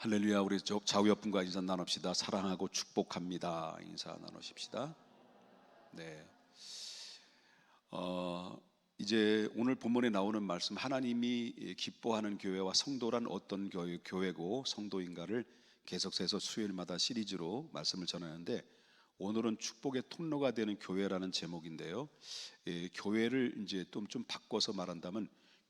할렐루야 우리 저- 좌우 옆분과 인사 나눕시다. 사랑하고 축복합니다. 인사 나누십시다. 네. 어, 이제 오늘 본문에 나오는 말씀 하나님이 기뻐하는 교회와 성도란 어떤 교회, 교회 고 성도인가를 계속해서 수요일마다 시리즈로 말씀을 전하는데 오늘은 축복의 통로가 되는 교회라는 제목인데요. 예, 교회를 이제 좀, 좀 바꿔서 말한다면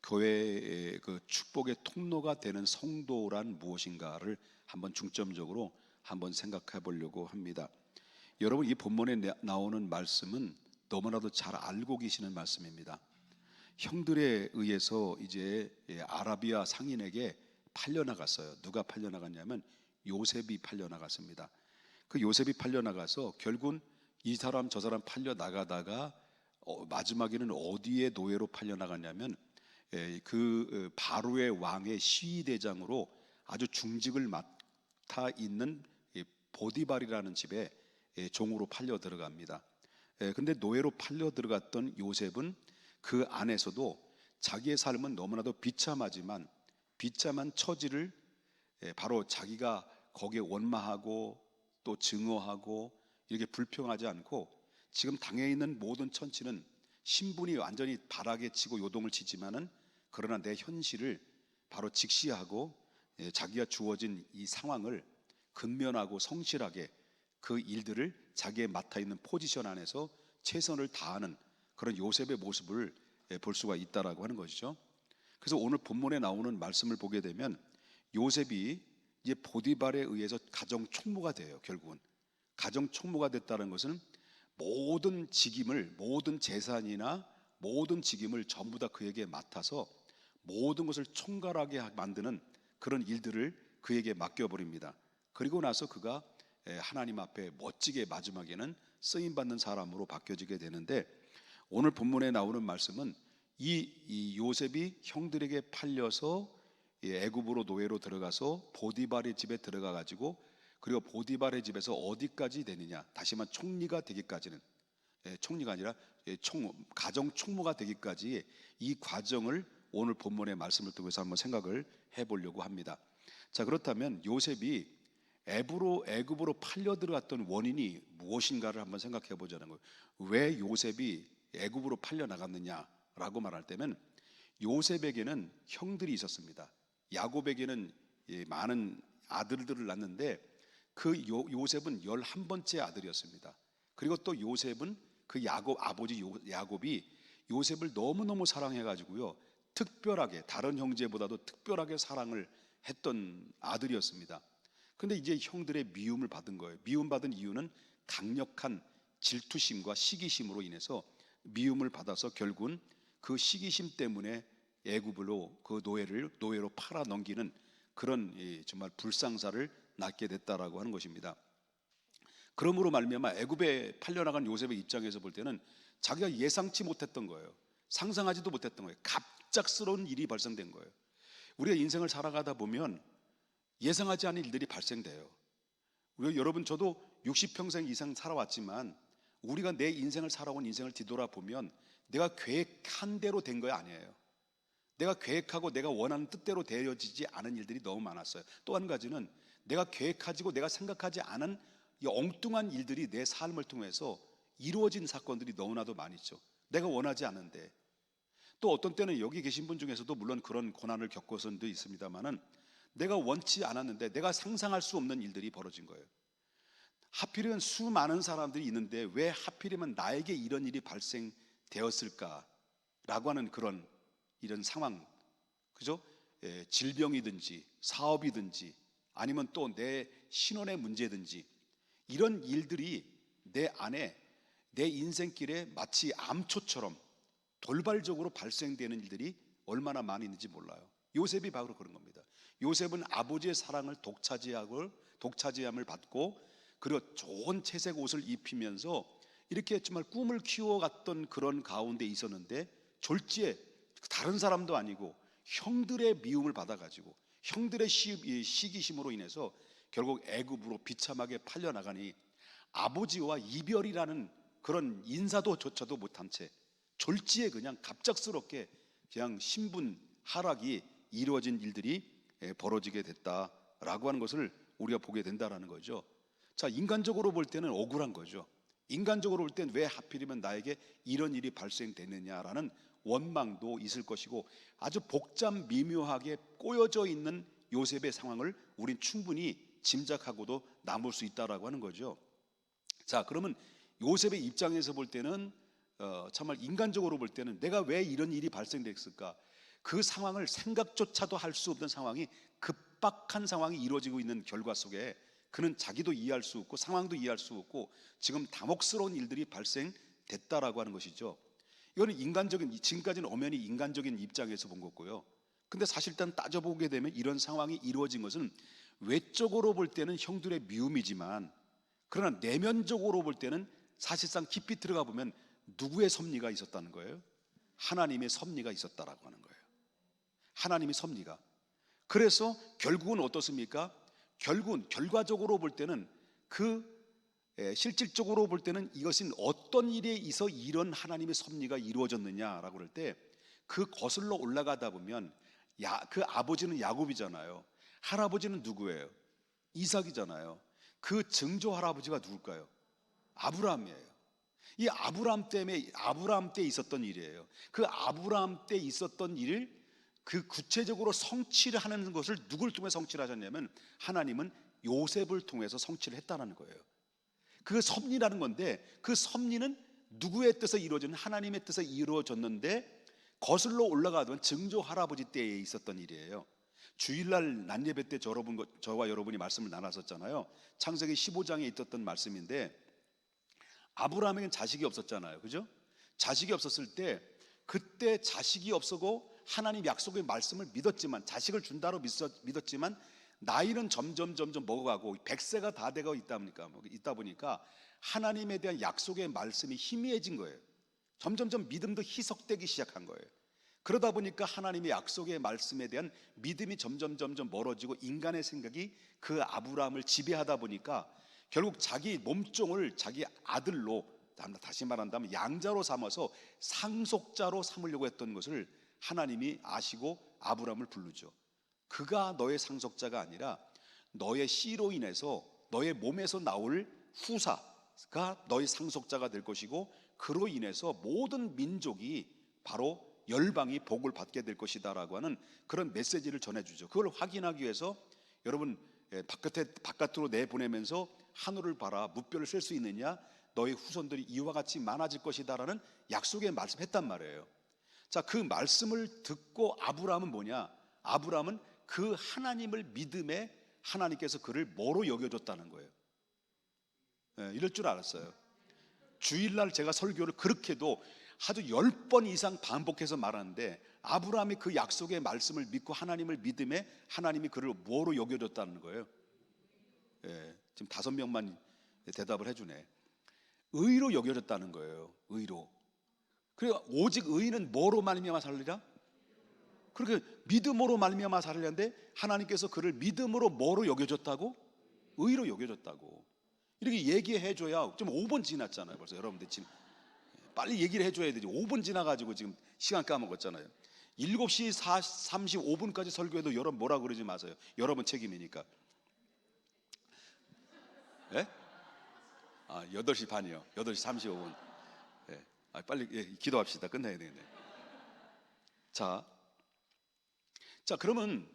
교회의 그 축복의 통로가 되는 성도란 무엇인가를 한번 중점적으로 한번 생각해 보려고 합니다. 여러분 이 본문에 나- 나오는 말씀은 너무나도 잘 알고 계시는 말씀입니다. 형들에 의해서 이제 예, 아라비아 상인에게 팔려 나갔어요. 누가 팔려 나갔냐면 요셉이 팔려 나갔습니다. 그 요셉이 팔려 나가서 결국은 이 사람 저 사람 팔려 나가다가 어, 마지막에는 어디에 노예로 팔려 나갔냐면 예, 그 어, 바로의 왕의 시위 대장으로 아주 중직을 맡아 있는 이 보디발이라는 집에 예, 종으로 팔려 들어갑니다. 예, 근데 노예로 팔려 들어갔던 요셉은 그 안에서도 자기의 삶은 너무나도 비참하지만 비참한 처지를 예, 바로 자기가 거기에 원마하고 또 증오하고 이렇게 불평하지 않고 지금 당해 있는 모든 천치는 신분이 완전히 바닥에 치고 요동을 치지만은 그러나 내 현실을 바로 직시하고 예, 자기가 주어진 이 상황을 근면하고 성실하게 그 일들을 자기의 맡아 있는 포지션 안에서 최선을 다하는 그런 요셉의 모습을 예, 볼 수가 있다라고 하는 것이죠. 그래서 오늘 본문에 나오는 말씀을 보게 되면 요셉이 이제 보디발에 의해서 가정 총무가 돼요. 결국은 가정 총무가 됐다는 것은 모든 직임을 모든 재산이나 모든 직임을 전부 다 그에게 맡아서 모든 것을 총괄하게 만드는 그런 일들을 그에게 맡겨버립니다. 그리고 나서 그가 에, 하나님 앞에 멋지게 마지막에는 쓰임 받는 사람으로 바뀌어지게 되는데 오늘 본문에 나오는 말씀은 이, 이 요셉이 형들에게 팔려서 이 애굽으로 노예로 들어가서 보디발의 집에 들어가 가지고 그리고 보디발의 집에서 어디까지 되느냐 다시 말해 총리가 되기까지는 예, 총리가 아니라 예, 총 가정 총무가 되기까지 이 과정을 오늘 본문의 말씀을 통해서 한번 생각을 해보려고 합니다. 자 그렇다면 요셉이 애굽으로 애굽으로 팔려 들어갔던 원인이 무엇인가를 한번 생각해 보자는 거예요. 왜 요셉이 애굽으로 팔려 나갔느냐라고 말할 때는 요셉에게는 형들이 있었습니다. 야곱에게는 예, 많은 아들들을 낳는데 그 요, 요셉은 열한 번째 아들이었습니다. 그리고 또 요셉은 그 야곱 아버지 요, 야곱이 요셉을 너무너무 사랑해 가지고요. 특별하게 다른 형제보다도 특별하게 사랑을 했던 아들이었습니다. 근데 이제 형들의 미움을 받은 거예요. 미움 받은 이유는 강력한 질투심과 시기심으로 인해서 미움을 받아서 결국은 그 시기심 때문에 애굽으로 그 노예를 노예로 팔아 넘기는 그런 이 정말 불상사를 낳게 됐다라고 하는 것입니다. 그러므로 말미암아 애굽에 팔려나간 요셉의 입장에서 볼 때는 자기가 예상치 못했던 거예요. 상상하지도 못했던 거예요. 갑 작스러운 일이 발생된 거예요. 우리가 인생을 살아가다 보면 예상하지 않은 일들이 발생돼요. 우리 여러분 저도 60평생 이상 살아왔지만 우리가 내 인생을 살아온 인생을 뒤돌아보면 내가 계획한 대로 된거 아니에요. 내가 계획하고 내가 원하는 뜻대로 되어지지 않은 일들이 너무 많았어요. 또 한 가지는 내가 계획하지고 내가 생각하지 않은 이 엉뚱한 일들이 내 삶을 통해서 이루어진 사건들이 너무나도 많이 있죠. 내가 원하지 않은데 또 어떤 때는 여기 계신 분 중에서도 물론 그런 고난을 겪어서도 있습니다만은 내가 원치 않았는데 내가 상상할 수 없는 일들이 벌어진 거예요. 하필이면 수많은 사람들이 있는데 왜 하필이면 나에게 이런 일이 발생되었을까라고 하는 그런 이런 상황, 그죠? 예, 질병이든지 사업이든지 아니면 또 내 신원의 문제든지 이런 일들이 내 안에 내 인생길에 마치 암초처럼 돌발적으로 발생되는 일들이 얼마나 많이 있는지 몰라요. 요셉이 바로 그런 겁니다. 요셉은 아버지의 사랑을 독차지하고 독차지함을 받고 그리고 좋은 채색 옷을 입히면서 이렇게 정말 꿈을 키워갔던 그런 가운데 있었는데 졸지에 다른 사람도 아니고 형들의 미움을 받아가지고 형들의 시, 이 시기심으로 인해서 결국 애굽으로 비참하게 팔려 나가니 아버지와 이별이라는 그런 인사도 조차도 못한 채 졸지에 그냥 갑작스럽게 그냥 신분 하락이 이루어진 일들이 예, 벌어지게 됐다 있다라고 하는 것을 우리가 보게 된다라는 거죠. 자, 인간적으로 볼 때는 억울한 거죠. 인간적으로 볼 땐 왜 하필이면 나에게 이런 일이 발생됐느냐라는 원망도 있을 것이고 아주 복잡 미묘하게 꼬여져 있는 요셉의 상황을 우린 충분히 짐작하고도 남을 수 있다라고 하는 거죠. 자, 그러면 요셉의 입장에서 볼 때는 어, 정말 인간적으로 볼 때는 내가 왜 이런 일이 발생됐을까? 그 상황을 생각조차도 할 수 없는 상황이 급박한 상황이 이루어지고 있는 결과 속에 그는 자기도 이해할 수 없고 상황도 이해할 수 없고 지금 당혹스러운 일들이 발생됐다라고 하는 것이죠. 이거는 인간적인 지금까지는 엄연히 인간적인 입장에서 본 거고요. 근데 사실상 따져보게 되면 이런 상황이 이루어진 것은 외적으로 볼 때는 형들의 미움이지만 그러나 내면적으로 볼 때는 사실상 깊이 들어가 보면 누구의 섭리가 있었다는 거예요? 하나님의 섭리가 있었다라고 하는 거예요. 하나님의 섭리가. 그래서 결국은 어떻습니까? 결국은 결과적으로 볼 때는 그 에, 실질적으로 볼 때는 이것은 어떤 일에 있어 이런 하나님의 섭리가 이루어졌느냐라고 그럴 때 그 거슬러 올라가다 보면 야, 그 아버지는 야곱이잖아요. 할아버지는 누구예요? 이삭이잖아요. 그 증조 할아버지가 누굴까요? 아브라함이에요. 이 아브라함 때문에 아브라함 때 있었던 일이에요. 그 아브라함 때 있었던 일을 그 구체적으로 성취를 하는 것을 누굴 통해 성취를 하셨냐면 하나님은 요셉을 통해서 성취를 했다는 거예요. 그 섭리라는 건데 그 섭리는 누구의 뜻에 이루어지는 하나님의 뜻에 이루어졌는데 거슬러 올라가던 증조 할아버지 때에 있었던 일이에요. 주일날 난예배 때 저와 여러분이 말씀을 나눴었잖아요. 창세기 15장에 있었던 말씀인데 아브라함에겐 자식이 없었잖아요. 그죠? 자식이 없었을 때 그때 자식이 없었고 하나님 약속의 말씀을 믿었지만 자식을 준다로 믿었지만 나이는 점점 점점 먹어가고 100세가 다 되고 있다 보니까 뭐 있다 보니까 하나님에 대한 약속의 말씀이 희미해진 거예요. 점점점 믿음도 희석되기 시작한 거예요. 그러다 보니까 하나님의 약속의 말씀에 대한 믿음이 점점 점점 멀어지고 인간의 생각이 그 아브라함을 지배하다 보니까 결국 자기 몸종을 자기 아들로 다시 말한다면 양자로 삼아서 상속자로 삼으려고 했던 것을 하나님이 아시고 아브라함을 부르죠. 그가 너의 상속자가 아니라 너의 씨로 인해서 너의 몸에서 나올 후사가 너의 상속자가 될 것이고 그로 인해서 모든 민족이 바로 열방이 복을 받게 될 것이다라고 하는 그런 메시지를 전해주죠. 그걸 확인하기 위해서 여러분 예, 바깥에 바깥으로 내보내면서 하늘을 바라 무뼈를 쓸수 있느냐? 너의 후손들이 이와 같이 많아질 것이다라는 약속의 말씀했단 말이에요. 자, 그 말씀을 듣고 아브라함은 뭐냐? 아브라함은 그 하나님을 믿음에 하나님께서 그를 뭐로 여겨줬다는 거예요. 예, 이럴 줄 알았어요. 주일날 제가 설교를 그렇게도 아주 열 번 이상 반복해서 말하는데 아브라함이 그 약속의 말씀을 믿고 하나님을 믿음에 하나님이 그를 뭐로 여겨줬다는 거예요. 예, 지금 다섯 명만 대답을 해주네. 의로 여겨졌다는 거예요. 의로. 그리고 오직 의인은 뭐로 말미암아 살리라? 그렇게 믿음으로 말미암아 살리는데 하나님께서 그를 믿음으로 뭐로 여겨줬다고? 의로 여겨줬다고. 이렇게 얘기해 줘야 좀 5분 지났잖아요. 벌써 여러분들 지금 빨리 얘기를 해 줘야 되지. 5분 지나 가지고 지금 시간 까먹었잖아요. 7시 35분까지 설교해도 여러분 뭐라 그러지 마세요. 여러분 책임이니까. 예? 아, 8시 반이요. 8시 35분. 예. 아, 빨리 예, 기도합시다. 끝내야 되겠네. 자. 자, 그러면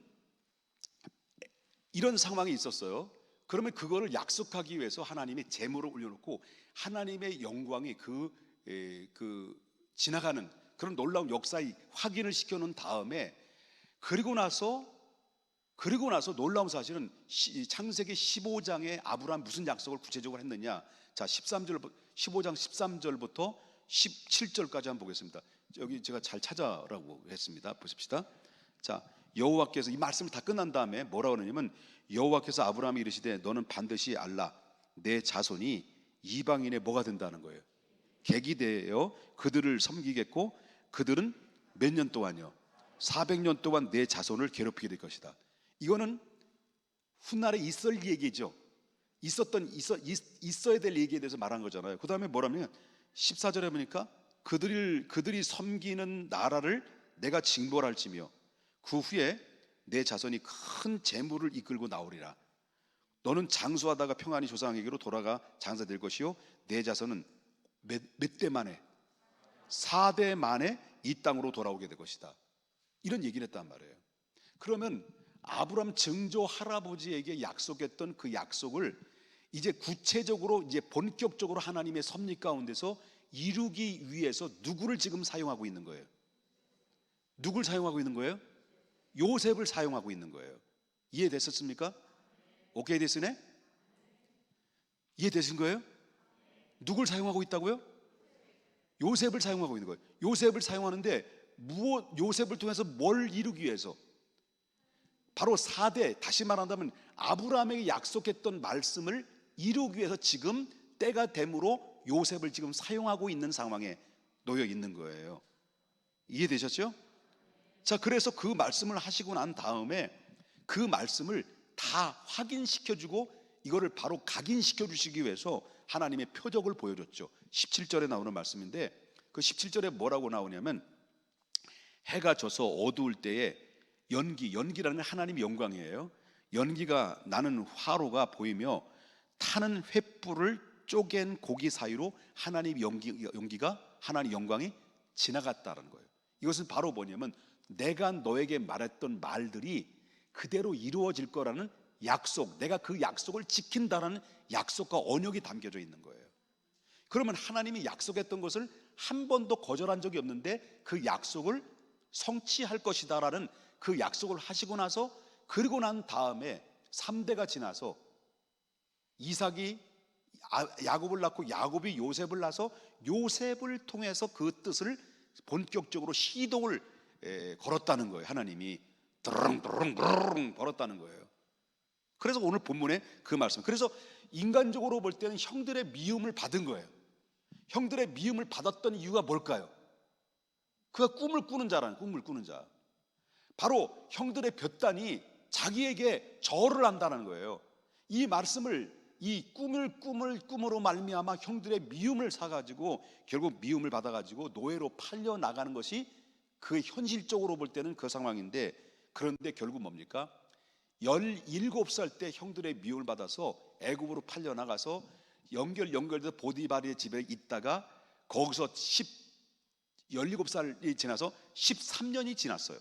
이런 상황이 있었어요. 그러면 그거를 약속하기 위해서 하나님이 재물을 올려놓고 하나님의 영광이 그, 에, 그 지나가는 그런 놀라운 역사의 확인을 시켜놓은 다음에 그리고 나서 그리고 나서 놀라운 사실은 창세기 15장에 아브라함 무슨 약속을 구체적으로 했느냐? 자, 13절 15장 13절부터 17절까지 한번 보겠습니다. 여기 제가 잘 찾아라고 했습니다. 보십시다. 자, 여호와께서 이 말씀을 다 끝난 다음에 뭐라고 그러냐면 여호와께서 아브라함이 이르시되 너는 반드시 알라 내 자손이 이방인의 뭐가 된다는 거예요. 객이 되어 그들을 섬기겠고 그들은 몇 년 동안요? 400년 동안 내 자손을 괴롭히게 될 것이다. 이거는 훗날에 있을 얘기죠. 있었던 있어 있 어야 될 얘기에 대해서 말한 거잖아요. 그 다음에 뭐라면 14절에 보니까 그들을 그들이 섬기는 나라를 내가 징벌할지며 그 후에 내 자손이 큰 재물을 이끌고 나오리라. 너는 장수하다가 평안히 조상에게로 돌아가 장사될 것이요 내 자손은 몇, 몇 대 만에 4대 만에 이 땅으로 돌아오게 될 것이다. 이런 얘기를 했단 말이에요. 그러면 아브람 증조 할아버지에게 약속했던 그 약속을 이제 구체적으로 이제 본격적으로 하나님의 섭리 가운데서 이루기 위해서 누구를 지금 사용하고 있는 거예요? 누굴 사용하고 있는 거예요? 요셉을 사용하고 있는 거예요. 이해됐었습니까? 오케이 됐으네? 이해되신 거예요? 누굴 사용하고 있다고요? 요셉을 사용하고 있는 거예요. 요셉을 사용하는데 무엇 요셉을 통해서 뭘 이루기 위해서? 바로 4대 다시 말한다면 아브라함에게 약속했던 말씀을 이루기 위해서 지금 때가 됨으로 요셉을 지금 사용하고 있는 상황에 놓여 있는 거예요. 이해되셨죠? 자, 그래서 그 말씀을 하시고 난 다음에 그 말씀을 다 확인시켜 주고 이거를 바로 각인시켜 주시기 위해서 하나님의 표적을 보여줬죠. 17절에 나오는 말씀인데 그 17절에 뭐라고 나오냐면 해가 져서 어두울 때에 연기, 연기라는 건 하나님의 영광이에요. 연기가 나는 화로가 보이며 타는 횃불을 쪼갠 고기 사이로 하나님 연기, 연기가 하나님 영광이 지나갔다는 거예요. 이것은 바로 뭐냐면 내가 너에게 말했던 말들이 그대로 이루어질 거라는 약속, 내가 그 약속을 지킨다라는 약속과 언역이 담겨져 있는 거예요. 그러면 하나님이 약속했던 것을 한 번도 거절한 적이 없는데 그 약속을 성취할 것이다라는 그 약속을 하시고 나서 그리고 난 다음에 3대가 지나서 이삭이 아- 야곱을 낳고 야곱이 요셉을 낳아서 요셉을 통해서 그 뜻을 본격적으로 시동을 에, 걸었다는 거예요. 하나님이 드렁드렁드렁 걸었다는 거예요. 그래서 오늘 본문에 그 말씀. 그래서 인간적으로 볼 때는 형들의 미움을 받은 거예요. 형들의 미움을 받았던 이유가 뭘까요? 그가 꿈을 꾸는 자라는 꿈을 꾸는 자. 바로 형들의 볕단이 자기에게 절을 한다는 거예요. 이 말씀을 이 꿈을 꿈을 꿈으로 말미암아 형들의 미움을 사가지고 결국 미움을 받아가지고 노예로 팔려 나가는 것이 그 현실적으로 볼 때는 그 상황인데 그런데 결국 뭡니까? 17살 때 형들의 미움을 받아서 애굽으로 팔려 나가서 연결 연결돼서 보디바리의 집에 있다가 거기서 10 17살이 지나서 13년이 지났어요.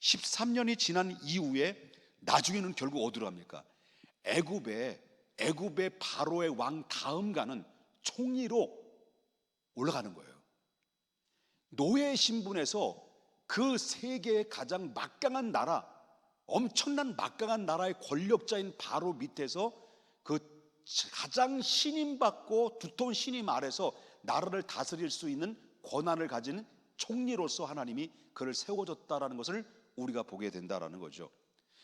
13년이 지난 이후에 나중에는 결국 어디로 갑니까? 애굽에 애굽의 바로의 왕 다음 가는 총리로 올라가는 거예요. 노예 신분에서 그 세계의 가장 막강한 나라, 엄청난 막강한 나라의 권력자인 바로 밑에서 그 가장 신임받고 두터운 신임 아래서 나라를 다스릴 수 있는 권한을 가진 총리로서 하나님이 그를 세워줬다라는 것을 우리가 보게 된다라는 거죠.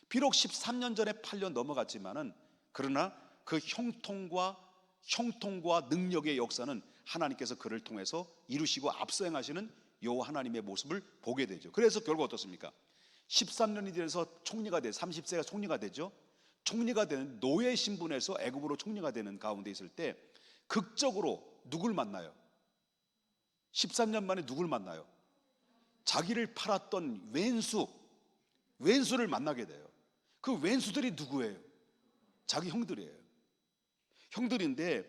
비록 13년 전에 8년 넘어갔지만은 그러나 그 형통과 형통과 능력의 역사는 하나님께서 그를 통해서 이루시고 앞서 행하시는 요 하나님의 모습을 보게 되죠. 그래서 결국 어떻습니까? 13년이 돼서 총리가 돼 30세가 총리가 되죠. 총리가 되는 노예 신분에서 애굽으로 총리가 되는 가운데 있을 때 극적으로 누굴 만나요? 13년 만에 누굴 만나요? 자기를 팔았던 왼수, 왼수를 만나게 돼요. 그 왼수들이 누구예요? 자기 형들이에요. 형들인데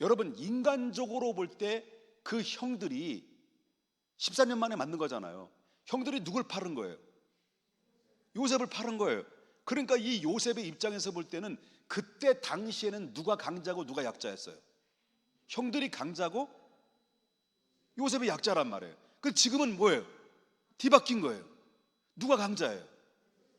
여러분 인간적으로 볼 때 그 형들이 14년 만에 만난 거잖아요. 형들이 누굴 팔은 거예요? 요셉을 팔은 거예요. 그러니까 이 요셉의 입장에서 볼 때는 그때 당시에는 누가 강자고 누가 약자였어요? 형들이 강자고 요셉이 약자란 말이에요. 그 지금은 뭐예요? 뒤바뀐 거예요. 누가 강자예요?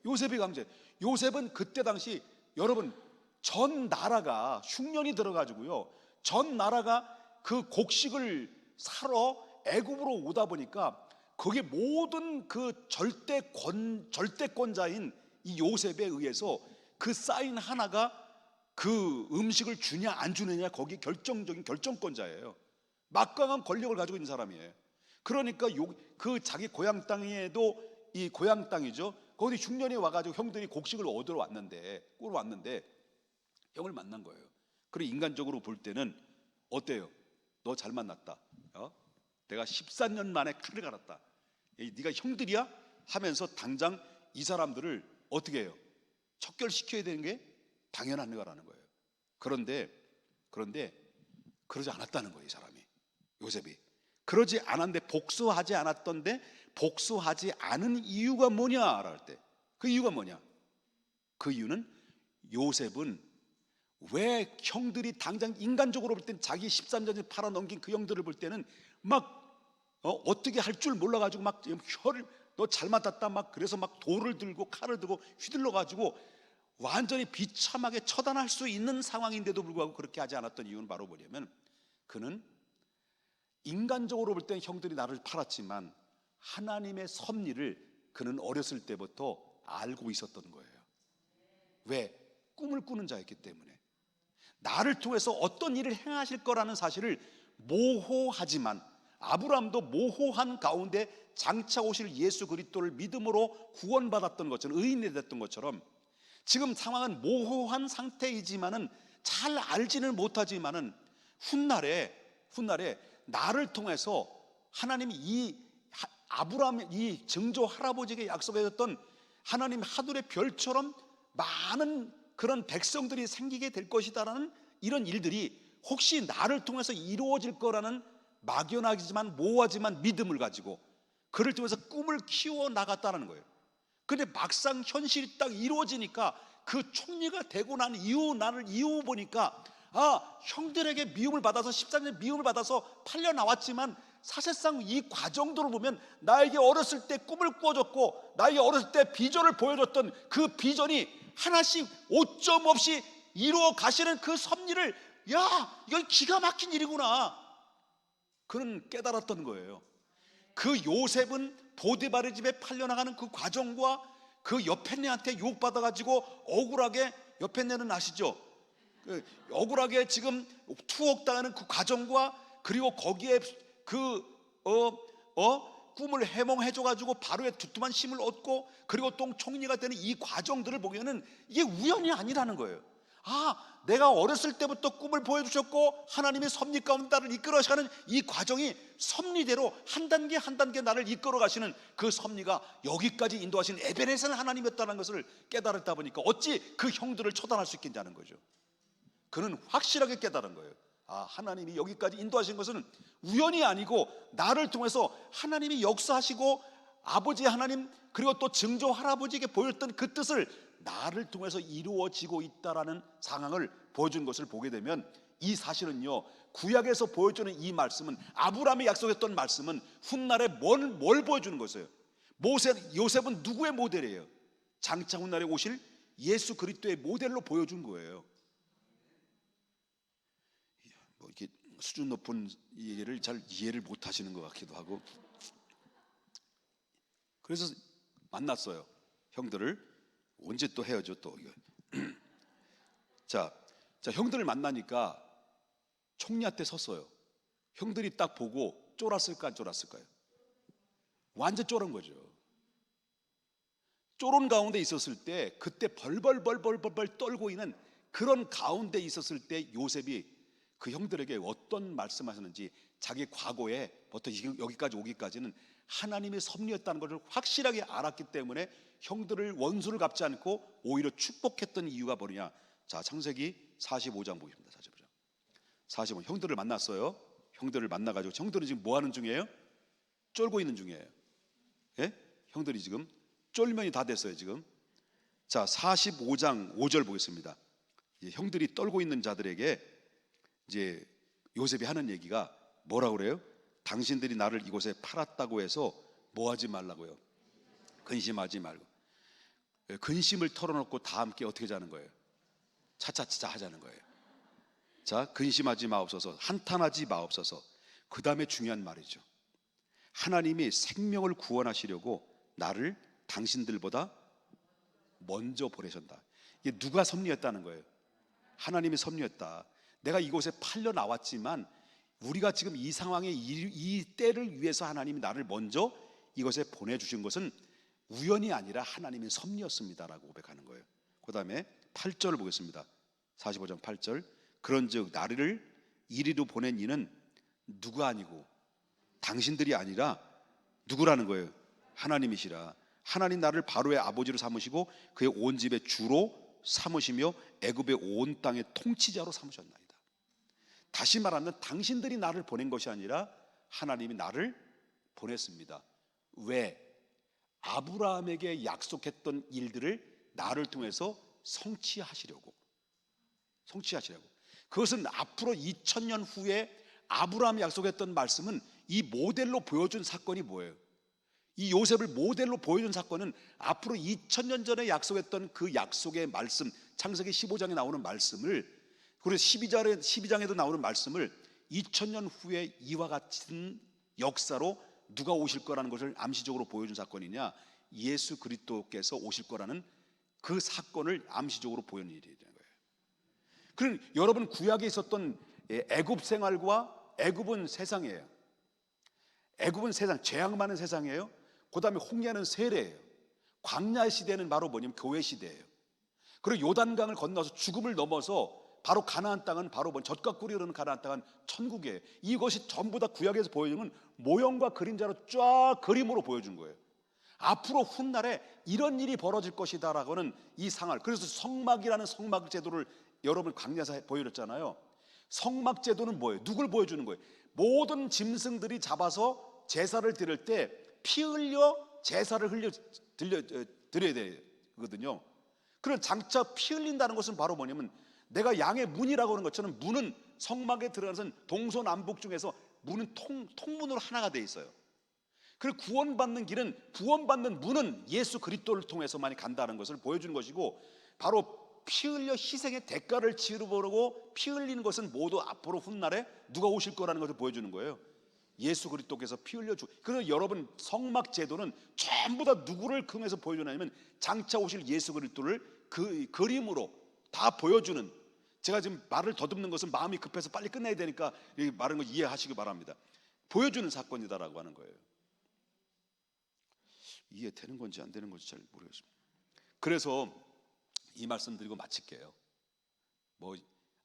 요셉이 강자예요. 요셉은 그때 당시 여러분 전 나라가 흉년이 들어가지고요. 전 나라가 그 곡식을 사러 애굽으로 오다 보니까 거기 모든 그 절대권 절대권자인 이 요셉에 의해서 그 사인 하나가 그 음식을 주냐 안 주느냐 거기 결정적인 결정권자예요. 막강한 권력을 가지고 있는 사람이에요. 그러니까 요, 그 자기 고향 땅에도 이 고향 땅이죠. 거기 흉년이 와가지고 형들이 곡식을 얻으러 왔는데 꾸러 왔는데 형을 만난 거예요. 그리고 인간적으로 볼 때는 어때요? 너 잘 만났다. 어? 내가 14년 만에 칼을 갈았다. 이 네가 형들이야? 하면서 당장 이 사람들을 어떻게 해요? 척결시켜야 되는 게 당연한 거라는 거예요. 그런데 그런데 그러지 않았다는 거예요, 이 사람이. 요셉이. 그러지 않았는데 복수하지 않았던데 복수하지 않은 이유가 뭐냐 라 할 때. 그 이유가 뭐냐? 그 이유는 요셉은 왜 형들이 당장 인간적으로 볼 땐 자기 13년을 팔아 넘긴 그 형들을 볼 때는 막 어, 떻게 할 줄 몰라 가지고 막 혀를 너 잘못했다 막 그래서 막 돌을 들고 칼을 들고 휘둘러 가지고 완전히 비참하게 처단할 수 있는 상황인데도 불구하고 그렇게 하지 않았던 이유는 바로 뭐냐면 그는 인간적으로 볼 땐 형들이 나를 팔았지만 하나님의 섭리를 그는 어렸을 때부터 알고 있었던 거예요. 왜? 꿈을 꾸는 자였기 때문에. 나를 통해서 어떤 일을 행하실 거라는 사실을 모호하지만 아브라함도 모호한 가운데 장차 오실 예수 그리스도를 믿음으로 구원받았던 것처럼 의인이 됐던 것처럼 지금 상황은 모호한 상태이지만은 잘 알지는 못하지만은 훗날에 훗날에 나를 통해서 하나님이 이 하- 아브라함 이 증조 할아버지에게 약속해줬던 하나님 하늘의 별처럼 많은 그런 백성들이 생기게 될 것이다라는 이런 일들이 혹시 나를 통해서 이루어질 거라는 막연하지만 모호하지만 믿음을 가지고 그를 통해서 꿈을 키워 나갔다는 거예요. 근데 막상 현실이 딱 이루어지니까 그 총리가 되고 난 이후 나를 이후 보니까 아 형들에게 미움을 받아서 14년 미움을 받아서 팔려 나왔지만 사실상 이 과정들을 보면 나에게 어렸을 때 꿈을 꾸어줬고 나에게 어렸을 때 비전을 보여줬던 그 비전이 하나씩 오점 없이 이루어 가시는 그 섭리를 야 이건 기가 막힌 일이구나 그는 깨달았던 거예요. 그 요셉은 보디바르 집에 팔려나가는 그 과정과 그 여펜네한테 유혹받아 가지고 억울하게 여펜네는 아시죠? 그 억울하게 지금 투옥당하는 그 과정과 그리고 거기에 그 어 어 꿈을 해몽해줘 가지고 바로의 두툼한 힘을 얻고 그리고 또 총리가 되는 이 과정들을 보면은 이게 우연이 아니라는 거예요. 아, 내가 어렸을 때부터 꿈을 보여주셨고 하나님의 섭리 가운데 나를 이끌어가시는 이 과정이 섭리대로 한 단계 한 단계 나를 이끌어 가시는 그 섭리가 여기까지 인도하시는 에베네셀 하나님이었다는 것을 깨달았다 보니까 어찌 그 형들을 처단할 수 있겠냐는 거죠. 그는 확실하게 깨달은 거예요. 아, 하나님이 여기까지 인도하신 것은 우연이 아니고 나를 통해서 하나님이 역사하시고 아버지 하나님 그리고 또 증조 할아버지에게 보였던 그 뜻을 나를 통해서 이루어지고 있다라는 상황을 보여준 것을 보게 되면 이 사실은요 구약에서 보여주는 이 말씀은 아브라함이 약속했던 말씀은 훗날에 뭘, 뭘 보여주는 것이에요? 모세 요셉은 누구의 모델이에요? 장차 훗날에 오실 예수 그리스도의 모델로 보여준 거예요 뭐 이렇게 수준 높은 얘기를 잘 이해를 못 하시는 것 같기도 하고. 그래서 만났어요 형들을. 언제 또 헤어져 또. 자, 자 형들을 만나니까 총리한테 섰어요. 형들이 딱 보고 쫄았을까 안 쫄았을까요? 완전 쫄은 거죠. 쫄은 가운데 있었을 때 그때 벌벌벌벌벌벌 떨고 있는 그런 가운데 있었을 때 요셉이 그 형들에게 어떤 말씀하셨는지 자기 과거에부터 여기까지 오기까지는 하나님의 섭리였다는 것을 확실하게 알았기 때문에 형들을 원수를 갚지 않고 오히려 축복했던 이유가 뭐냐? 자, 창세기 45장 보겠습니다. 45장. 45 형들을 만났어요. 형들을 만나 가지고 형들은 지금 뭐 하는 중이에요? 쫄고 있는 중이에요. 예? 형들이 지금 쫄면이 다 됐어요, 지금. 자, 45장 5절 보겠습니다. 이제 형들이 떨고 있는 자들에게 이제 요셉이 하는 얘기가 뭐라 그래요? 당신들이 나를 이곳에 팔았다고 해서 뭐 하지 말라고요? 근심하지 말고. 예, 근심을 털어놓고 다 함께 어떻게 자는 거예요? 차차차차 하자는 거예요. 자, 근심하지 마옵소서, 한탄하지 마옵소서. 그 다음에 중요한 말이죠. 하나님이 생명을 구원하시려고 나를 당신들보다 먼저 보내셨다. 이게 누가 섭리했다는 거예요? 하나님이 섭리했다. 내가 이곳에 팔려 나왔지만 우리가 지금 이 상황에 이, 이 때를 위해서 하나님이 나를 먼저 이것에 보내주신 것은 우연이 아니라 하나님의 섭리였습니다라고 고백하는 거예요. 그 다음에 8절을 보겠습니다. 45장 8절. 그런 즉 나를 이리로 보낸 이는 누가 아니고 당신들이 아니라 누구라는 거예요? 하나님이시라. 하나님 나를 바로의 아버지로 삼으시고 그의 온 집의 주로 삼으시며 애굽의 온 땅의 통치자로 삼으셨나이 다. 다시 말하면 당신들이 나를 보낸 것이 아니라 하나님이 나를 보냈습니다. 왜? 아브라함에게 약속했던 일들을 나를 통해서 성취하시려고. 성취하시려고. 그것은 앞으로 2000년 후에 아브라함이 약속했던 말씀은 이 모델로 보여준 사건이 뭐예요? 이 요셉을 모델로 보여준 사건은 앞으로 2000년 전에 약속했던 그 약속의 말씀, 창세기 15장에 나오는 말씀을 그리고 12장에, 12장에도 나오는 말씀을 2000년 후에 이와 같은 역사로 누가 오실 거라는 것을 암시적으로 보여준 사건이냐? 예수 그리스도께서 오실 거라는 그 사건을 암시적으로 보여준 일이라는 거예요. 그럼 여러분 구약에 있었던 애굽 생활과 애굽은 세상이에요. 애굽은 세상, 죄악 많은 세상이에요. 그다음에 홍해는 세례예요. 광야 시대는 바로 뭐냐면 교회 시대예요. 그리고 요단강을 건너서 죽음을 넘어서 바로 가나안 땅은 바로 뭐 젖과 꿀이 흐르는 가나안 땅은 천국이에요. 이것이 전부 다 구약에서 보여주는 모형과 그림자로 쫙 그림으로 보여준 거예요. 앞으로 훗날에 이런 일이 벌어질 것이다라고는 이 상을 그래서 성막이라는 성막 제도를 여러분 광야에서 보여줬잖아요. 성막 제도는 뭐예요? 누굴 보여주는 거예요? 모든 짐승들이 잡아서 제사를 드릴 때 피 흘려 제사를 흘려 들려 어, 드려야 되거든요. 그런 장차 피 흘린다는 것은 바로 뭐냐면 내가 양의 문이라고 하는 것처럼 문은 성막에 들어가는 동서남북 중에서 문은 통, 통문으로 하나가 돼 있어요. 그 구원받는 길은 구원받는 문은 예수 그리스도를 통해서만이 간다는 것을 보여주는 것이고 바로 피 흘려 희생의 대가를 치르보려고 피 흘리는 것은 모두 앞으로 훗날에 누가 오실 거라는 것을 보여주는 거예요. 예수 그리스도께서 피 흘려 주. 그래서 여러분 성막 제도는 전부 다 누구를 통해서 보여주냐면 장차 오실 예수 그리스도를 그 그림으로 다 보여주는. 제가 지금 말을 더듬는 것은 마음이 급해서 빨리 끝내야 되니까 이 말하는 거 이해하시기 바랍니다. 보여주는 사건이다라고 하는 거예요. 이해되는 건지 안 되는 건지 잘 모르겠습니다. 그래서 이 말씀 드리고 마칠게요. 뭐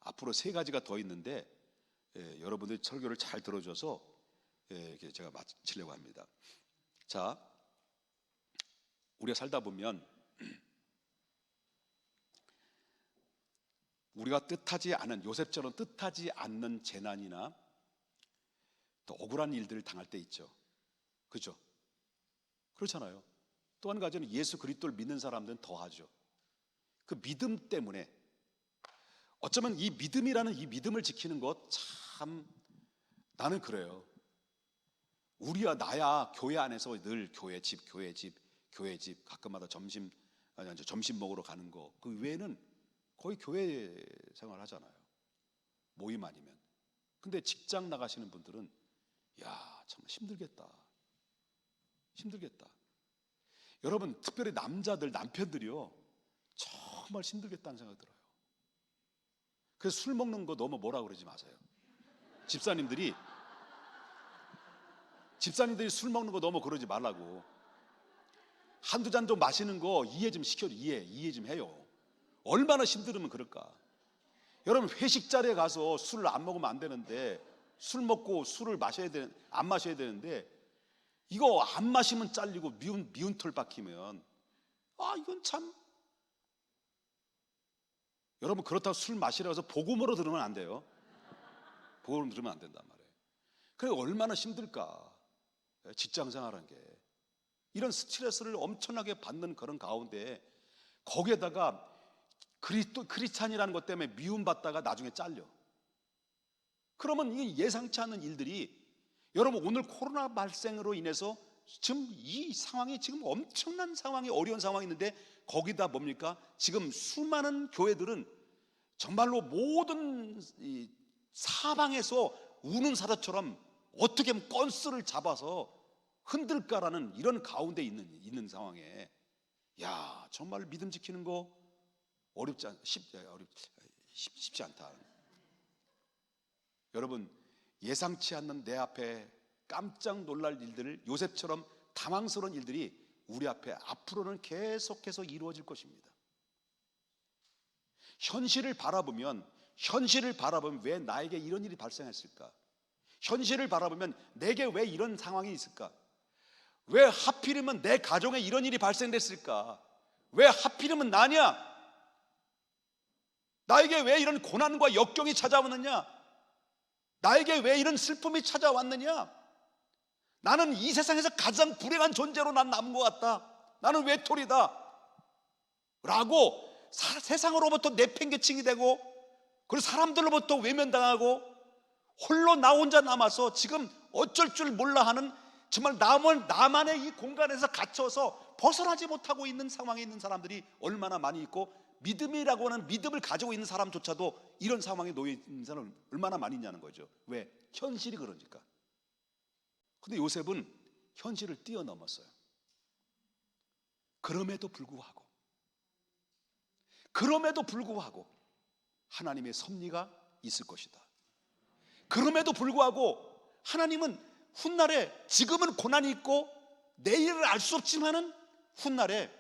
앞으로 세 가지가 더 있는데 예, 여러분들 설교를 잘 들어줘서 예, 제가 마치려고 합니다. 자, 우리가 살다 보면 우리가 뜻하지 않은 요셉처럼 뜻하지 않는 재난이나 또 억울한 일들을 당할 때 있죠. 그죠? 그렇잖아요. 또 한 가지는 예수 그리스도를 믿는 사람들은 더하죠. 그 믿음 때문에 어쩌면 이 믿음이라는 이 믿음을 지키는 것 참 나는 그래요. 우리야 나야 교회 안에서 늘 교회 집 교회 집 교회 집 가끔마다 점심 아니 점심 먹으러 가는 거 그 외에는 거의 교회 생활 하잖아요. 모임 아니면. 근데 직장 나가시는 분들은 야, 참 힘들겠다. 힘들겠다. 여러분, 특별히 남자들, 남편들이요. 정말 힘들겠다는 생각 들어요. 그래서 술 먹는 거 너무 뭐라 그러지 마세요. 집사님들이 집사님들이 술 먹는 거 너무 그러지 말라고. 한두 잔 좀 마시는 거 이해 좀 시켜줘. 이해, 이해 좀 해요. 얼마나 힘들으면 그럴까? 여러분 회식 자리에 가서 술을 안 먹으면 안 되는데 술 먹고 술을 마셔야 되는 안 마셔야 되는데 이거 안 마시면 잘리고 미운 미운 털 박히면 아 이건 참 여러분 그렇다고 술 마시라고 해서 복음으로 들으면 안 돼요. 복음으로 들으면 안 된단 말이에요. 그래 얼마나 힘들까? 직장 생활하는 게 이런 스트레스를 엄청나게 받는 그런 가운데 거기에다가 그리스도 크리스찬이라는 것 때문에 미움받다가 나중에 잘려. 그러면 이 예상치 않은 일들이 여러분 오늘 코로나 발생으로 인해서 지금 이 상황이 지금 엄청난 상황이 어려운 상황이 있는데 거기다 뭡니까? 지금 수많은 교회들은 정말로 모든 사방에서 우는 사자처럼 어떻게 하면 건스를 잡아서 흔들까라는 이런 가운데 있는 있는 상황에 야 정말 믿음 지키는 거 어렵지 않, 쉽, 어렵, 쉽, 쉽지 않다. 여러분 예상치 않는 내 앞에 깜짝 놀랄 일들을 요셉처럼 당황스러운 일들이 우리 앞에 앞으로는 계속해서 이루어질 것입니다. 현실을 바라보면 현실을 바라보면 왜 나에게 이런 일이 발생했을까? 현실을 바라보면 내게 왜 이런 상황이 있을까? 왜 하필이면 내 가정에 이런 일이 발생됐을까? 왜 하필이면 나냐? 나에게 왜 이런 고난과 역경이 찾아왔느냐? 나에게 왜 이런 슬픔이 찾아왔느냐? 나는 이 세상에서 가장 불행한 존재로 난 남은 것 같다. 나는 외톨이다. 라고 사- 세상으로부터 내팽개칭이 되고 그리고 사람들로부터 외면당하고 홀로 나 혼자 남아서 지금 어쩔 줄 몰라 하는 정말 남을 나만의 이 공간에서 갇혀서 벗어나지 못하고 있는 상황에 있는 사람들이 얼마나 많이 있고 믿음이라고 하는 믿음을 가지고 있는 사람조차도 이런 상황에 놓여 있는 사람 얼마나 많이 있냐는 거죠. 왜? 현실이 그러니까. 근데 요셉은 현실을 뛰어넘었어요. 그럼에도 불구하고 그럼에도 불구하고 하나님의 섭리가 있을 것이다. 그럼에도 불구하고 하나님은 훗날에 지금은 고난이 있고 내일을 알 수 없지만은 훗날에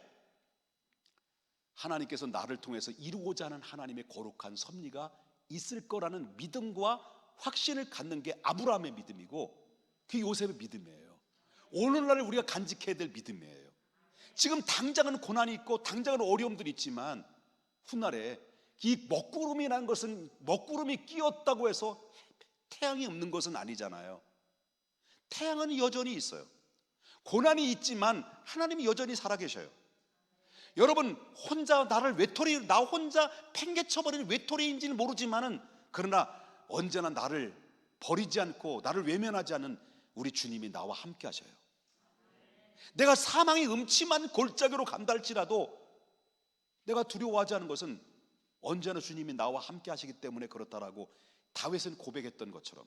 하나님께서 나를 통해서 이루고자 하는 하나님의 거룩한 섭리가 있을 거라는 믿음과 확신을 갖는 게 아브라함의 믿음이고 그게 요셉의 믿음이에요. 오늘날 우리가 간직해야 될 믿음이에요. 지금 당장은 고난이 있고 당장은 어려움들이 있지만 훗날에 이 먹구름이라는 것은 먹구름이 끼었다고 해서 태양이 없는 것은 아니잖아요. 태양은 여전히 있어요. 고난이 있지만 하나님이 여전히 살아계셔요. 여러분 혼자 나를 외톨이 나 혼자 팽개쳐버리는 외톨이인지는 모르지만은 그러나 언제나 나를 버리지 않고 나를 외면하지 않는 우리 주님이 나와 함께 하셔요. 내가 사망의 음침한 골짜기로 간다 할지라도 내가 두려워하지 않은 것은 언제나 주님이 나와 함께 하시기 때문에 그렇다라고 다윗은 고백했던 것처럼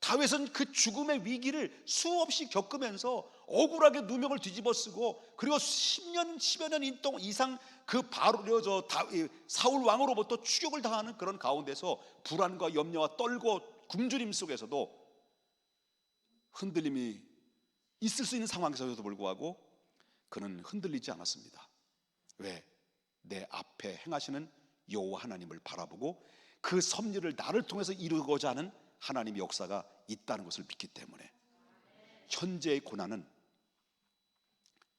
다윗은 그 죽음의 위기를 수없이 겪으면서 억울하게 누명을 뒤집어 쓰고 그리고 10년 10여 년 인동 이상 그 바로 저 사울 왕으로부터 추격을 당하는 그런 가운데서 불안과 염려와 떨고 굶주림 속에서도 흔들림이 있을 수 있는 상황에서도 불구하고 그는 흔들리지 않았습니다. 왜? 내 앞에 행하시는 여호와 하나님을 바라보고 그 섭리를 나를 통해서 이루고자 하는 하나님의 역사가 있다는 것을 믿기 때문에 현재의 고난은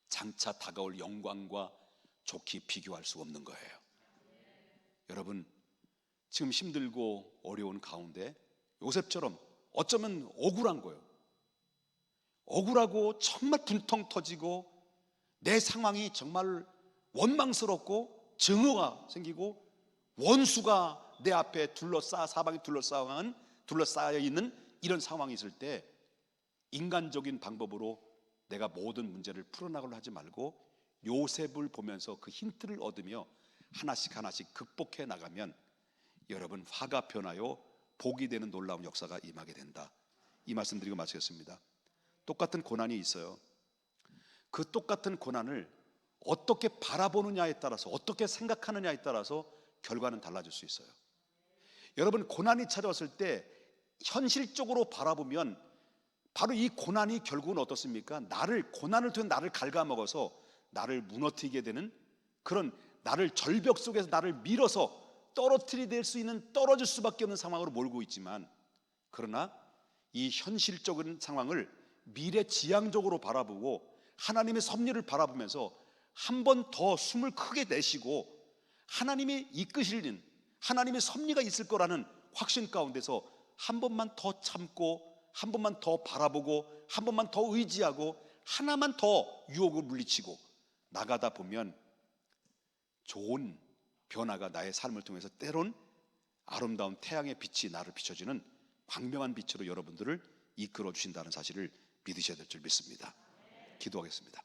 장차 다가올 영광과 좋게 비교할 수 없는 거예요. 여러분 지금 힘들고 어려운 가운데 요셉처럼 어쩌면 억울한 거예요. 억울하고 정말 분통 터지고 내 상황이 정말 원망스럽고 증오가 생기고 원수가 내 앞에 둘러싸 사방이 둘러싸는 둘러싸여 있는 이런 상황이 있을 때 인간적인 방법으로 내가 모든 문제를 풀어나가려 하지 말고 요셉을 보면서 그 힌트를 얻으며 하나씩 하나씩 극복해 나가면 여러분 화가 변하여 복이 되는 놀라운 역사가 임하게 된다. 이 말씀 드리고 마치겠습니다. 똑같은 고난이 있어요. 그 똑같은 고난을 어떻게 바라보느냐에 따라서 어떻게 생각하느냐에 따라서 결과는 달라질 수 있어요. 여러분 고난이 찾아왔을 때 현실적으로 바라보면 바로 이 고난이 결국은 어떻습니까? 나를 고난을 통해 나를 갉아먹어서 나를 무너뜨리게 되는 그런 나를 절벽 속에서 나를 밀어서 떨어뜨리게 될수 있는 떨어질 수밖에 없는 상황으로 몰고 있지만 그러나 이 현실적인 상황을 미래 지향적으로 바라보고 하나님의 섭리를 바라보면서 한 번 더 숨을 크게 내쉬고 하나님이 이끄시는 하나님의 섭리가 있을 거라는 확신 가운데서 한 번만 더 참고 한 번만 더 바라보고 한 번만 더 의지하고 하나만 더 유혹을 물리치고 나가다 보면 좋은 변화가 나의 삶을 통해서 때론 아름다운 태양의 빛이 나를 비춰주는 광명한 빛으로 여러분들을 이끌어 주신다는 사실을 믿으셔야 될 줄 믿습니다. 기도하겠습니다.